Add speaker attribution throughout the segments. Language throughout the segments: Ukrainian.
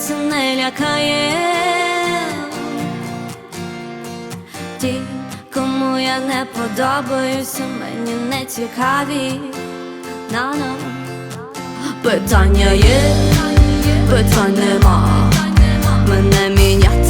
Speaker 1: це не лякає. Ті, кому я не подобаюся, мені не цікаві. На-на. Питання є, питань нема. Мене міняти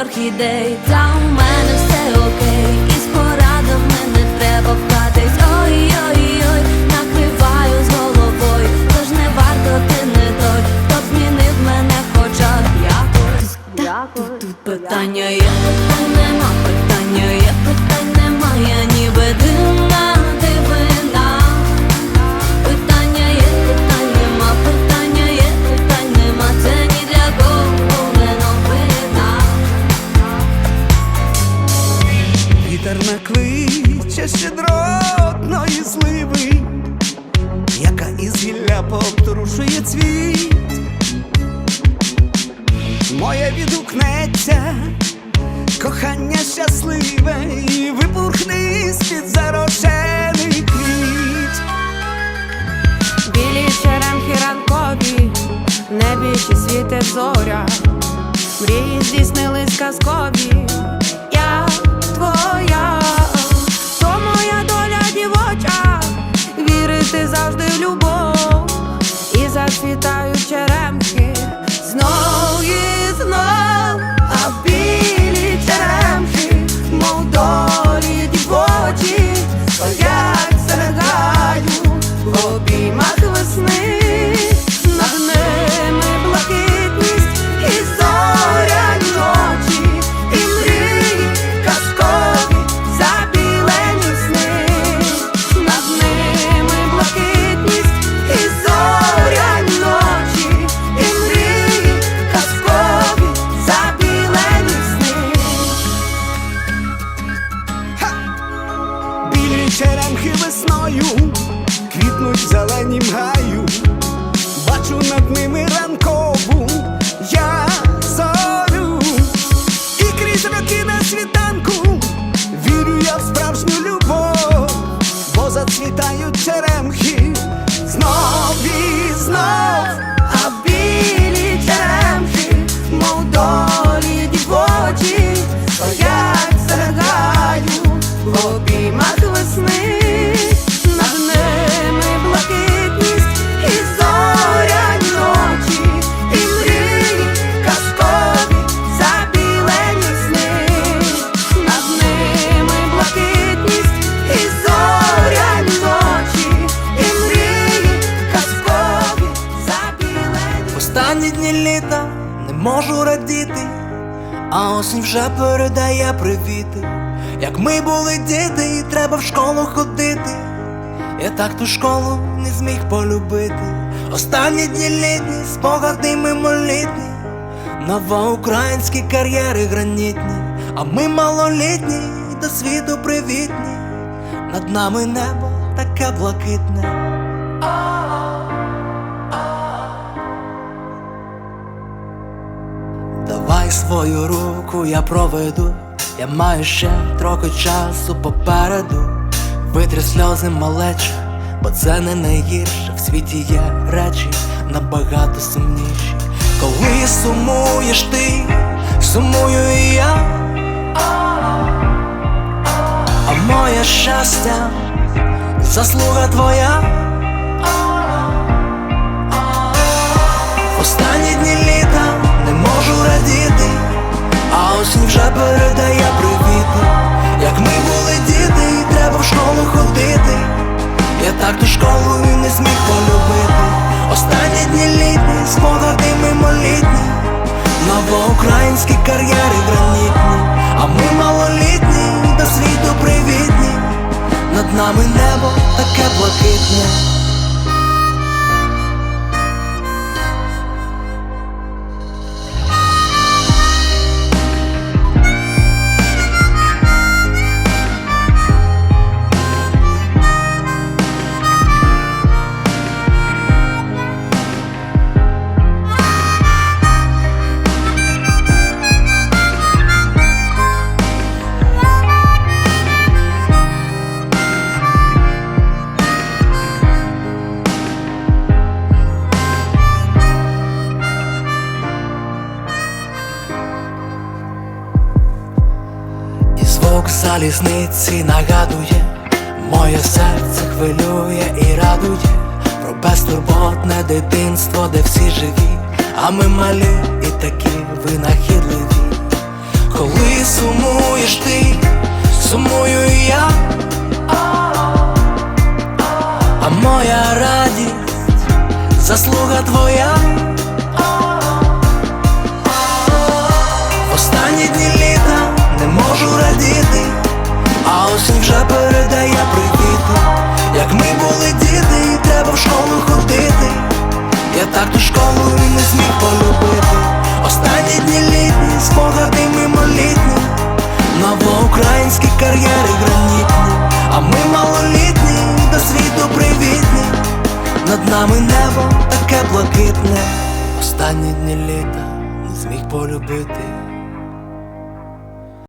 Speaker 1: Орхідей, та
Speaker 2: із гілля пообтрушує цвіт. Моє відгукнеться, кохання щасливе, і випухне з-під зарошений квіт.
Speaker 3: Білі черемхи ранкові, небі світить зоря, мрії здійснились казкові, я твоя, то моя доля дівоча, вірити завжди і зацвітають
Speaker 2: квітнуть в зеленім гаю, бачу над ними ранкову я зорю, і крізь роки на світанку вірю я в справжню любов, бо зацвітають черемхи. Знов і знов,
Speaker 3: А білі черемхи, мов долі
Speaker 4: осінь вже передає привіти. Як ми були діти, і треба в школу ходити. Я так ту школу не зміг полюбити. Останні дні літні, спогади мимолітні, новоукраїнські кар'єри гранітні, а ми малолітні, до світу привітні. Над нами небо таке блакитне. Давай свою руку я проведу, я маю ще трохи часу попереду. Витри сльози малече, бо це не найгірше. В світі є речі набагато сумніші. Коли сумуєш ти, сумую і я. А моє щастя, заслуга твоя. Радіти, а осінь вже передає привіти. Як ми були діти, і треба в школу ходити. Я так ту школу і не зміг полюбити. Останні дні літні, спогади мимолітні, новоукраїнські кар'єри гранітні, а ми малолітні, до світу привітні. Над нами небо таке блакитне. Залізниці нагадує, моє серце хвилює і радує про безтурботне дитинство, де всі живі, а ми малі і такі винахідливі. Коли сумуєш ти, сумую і я, а моя радість, заслуга твоя. Останні дні літа не можу радіти, вже передає привіти. Як ми були діти, і треба в школу ходити. Я так ту школу і не зміг полюбити. Останні дні літні, спогади мимолітні, новоукраїнські кар'єри гранітні, а ми малолітні, до світу привітні. Над нами небо таке блакитне. Останні дні літа не зміг полюбити.